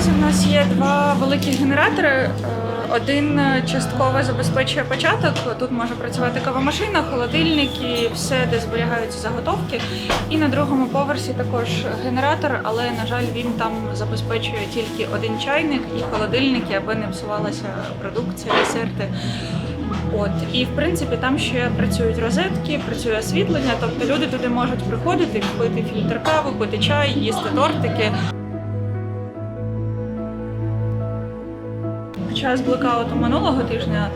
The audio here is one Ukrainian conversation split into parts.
Наразі в нас є два великі генератори. Е, Один е, частково забезпечує початок. Тут може працювати кавомашина, холодильник і все, де зберігаються заготовки. І на другому поверсі також генератор, але на жаль, він там забезпечує тільки один чайник і холодильники, аби не псувалася продукція, десерти. От і в принципі там ще працюють розетки, працює освітлення. Тобто люди туди можуть приходити, пити фільтр кави, пити чай, їсти тортики. Під час блокауту минулого тижня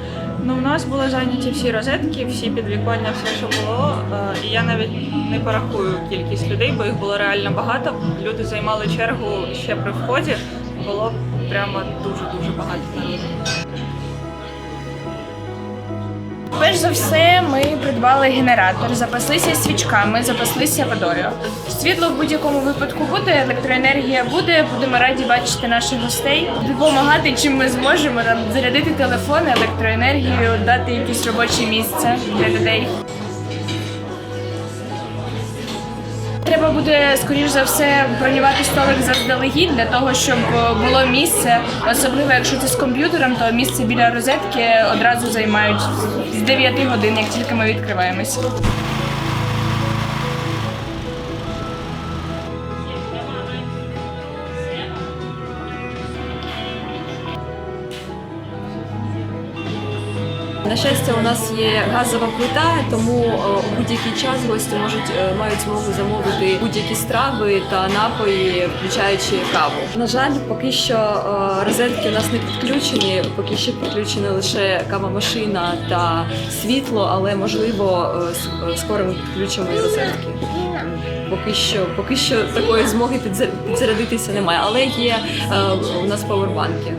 ну, у нас були зайняті всі розетки, всі підвіконня, все, що було. Е, І я навіть не порахую кількість людей, бо їх було реально багато. Люди займали чергу ще при вході. Було прямо дуже дуже багато народу. Перш за все, ми придбали генератор, запаслися свічками, запаслися водою. Світло в будь-якому випадку буде, електроенергія буде. Будемо раді бачити наших гостей, допомагати чим ми зможемо там зарядити телефони, електроенергію, дати якесь робоче місце для людей. Треба буде, скоріш за все, бронювати столик заздалегідь для того, щоб е, було місце. Особливо, якщо це з комп'ютером, то місце біля розетки одразу займають з 9 годин, як тільки ми відкриваємось. На щастя, у нас є газова плита, тому е, у будь-який час гості можуть е, мають змогу замовити будь-які страви та напої, включаючи каву. На жаль, поки що е, розетки у нас не підключені, поки що підключена лише кавомашина та світло, але можливо скоро ми підключимо і розетки. Поки що, поки що такої змоги підзар- підзарядитися немає, але є у нас павербанки.